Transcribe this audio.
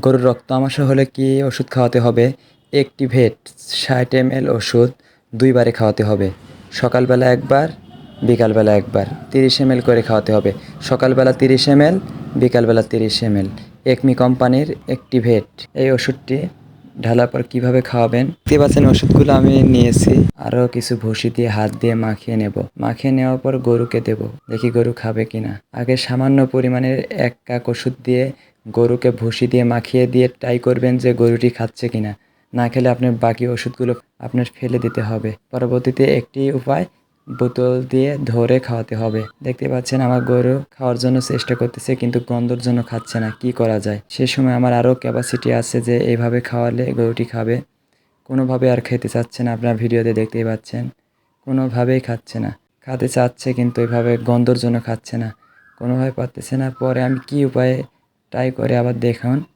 গরুর রক্ত আমাশা হলে কি ওষুধ খাওয়াতে হবে? অ্যাক্টিভেট ষাট এম এল ওষুধ দুইবারে খাওয়াতে হবে। সকালবেলা একবার, বিকালবেলা একবার। তিরিশ এম করে খাওয়াতে হবে। সকালবেলা তিরিশ এম বিকালবেলা তিরিশ এম একমি কোম্পানির অ্যাক্টিভেট এই ওষুধটি ঢালার পর কীভাবে খাওয়াবেন? দেখতে পাচ্ছেন ওষুধগুলো আমি নিয়েছি। আরও কিছু ভুসি দিয়ে হাত দিয়ে মাখিয়ে নেব। মাখিয়ে নেওয়ার পর গরুকে দেব। দেখি গরু খাবে কিনা। আগে সামান্য পরিমাণের এক কাক ওষুধ দিয়ে গরুকে ভুসি দিয়ে মাখিয়ে দিয়ে ট্রাই করবেন যে গরুটি খাচ্ছে কিনা। না খেলে আপনার বাকি ওষুধগুলো আপনার ফেলে দিতে হবে। পরবর্তীতে একটি উপায়, বোতল দিয়ে ধরে খাওয়াতে হবে। দেখতে পাচ্ছেন, আমার গরু খাওয়ার জন্য চেষ্টা করতেছে কিন্তু গন্ধর জন্য খাচ্ছে না। কি করা যায়? সে সময় আমার আরও ক্যাপাসিটি আছে যে এইভাবে খাওয়ালে গরুটি খাবে। কোনোভাবে আর খেতে চাচ্ছে না আপনার ভিডিওতে দেখতেই পাচ্ছেন। কোনোভাবেই খাচ্ছে না। খাতে চাচ্ছে কিন্তু এভাবে গন্ধর জন্য খাচ্ছে না। কোনোভাবে পারতেছে না। পরে আমি কি উপায়ে ট্রাই করে আবার দেখান।